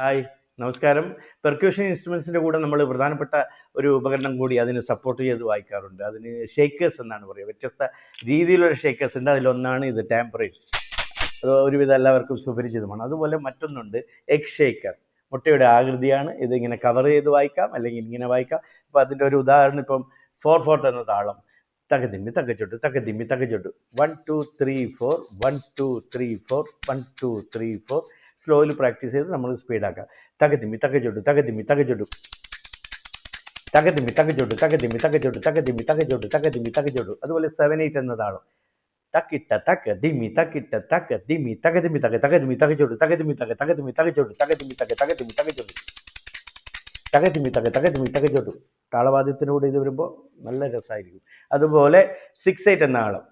Hi നമസ്കാരം. Percussion ഇൻസ്ട്രുമെന്റ്സിന്റെ കൂടെ നമ്മൾ പ്രധാനപ്പെട്ട ഒരു ഉപകരണം കൂടി അതിന് സപ്പോർട്ട് ചെയ്ത് വായിക്കാറുണ്ട്. അതിന് ഷേക്കേഴ്സ് എന്നാണ് പറയുക. വ്യത്യസ്ത രീതിയിലുള്ള ഷേക്കേഴ്സ് ഉണ്ട്. അതിലൊന്നാണ് ഇത് ടാമ്പറിൻ അത് ഒരുവിധം എല്ലാവർക്കും സുപരിചിതമാണ്. അതുപോലെ മറ്റൊന്നുണ്ട് എഗ് ഷേക്കർ മുട്ടയുടെ ആകൃതിയാണ്. ഇതിങ്ങനെ കവർ ചെയ്ത് വായിക്കാം അല്ലെങ്കിൽ ഇങ്ങനെ വായിക്കാം. ഇപ്പൊ അതിന്റെ ഒരു ഉദാഹരണം ഇപ്പം ഫോർ ഫോർട്ട് എന്ന താളം. തകതിമ്മി തകച്ചൊട്ട് തകതിമ്മി തകച്ചൊട്ട്. One two three four one two three four one two three four സ്ലോയിൽ practice ചെയ്ത് നമ്മൾ സ്പീഡാക്കാം തകതിമ്മി തകച്ചൊട്ട് തകതിമ്മി തകച്ചൊട്ട്. തകതിമ്മി തകച്ചൊട്ട് തകതിമ്മി തകച്ചൊട്ട് തകതിമ്മി തകച്ചൊട്ട് തകതിമ്മി തകച്ചൊട്ട്. അതുപോലെ സെവൻ എയ്റ്റ് എന്നതാണ് തക്കിട്ട തക്ക ദിമി തക്കിട്ട തക്ക ദിമി തകതിമി തക തകതിമി തകച്ചൊട്ട് തകതിമി തക തകതിമി തകച്ചൊട്ട് തകതിമി തക തകതിമി തകച്ചൊട്ട്. തകതിമ്മി തക തകതിമി തകച്ചൊട്ട്. താളവാദ്യത്തിനോട് ഇത് വരുമ്പോൾ നല്ല രസമായിരിക്കും അതുപോലെ സിക്സ് എയ്റ്റ് എന്ന ആളം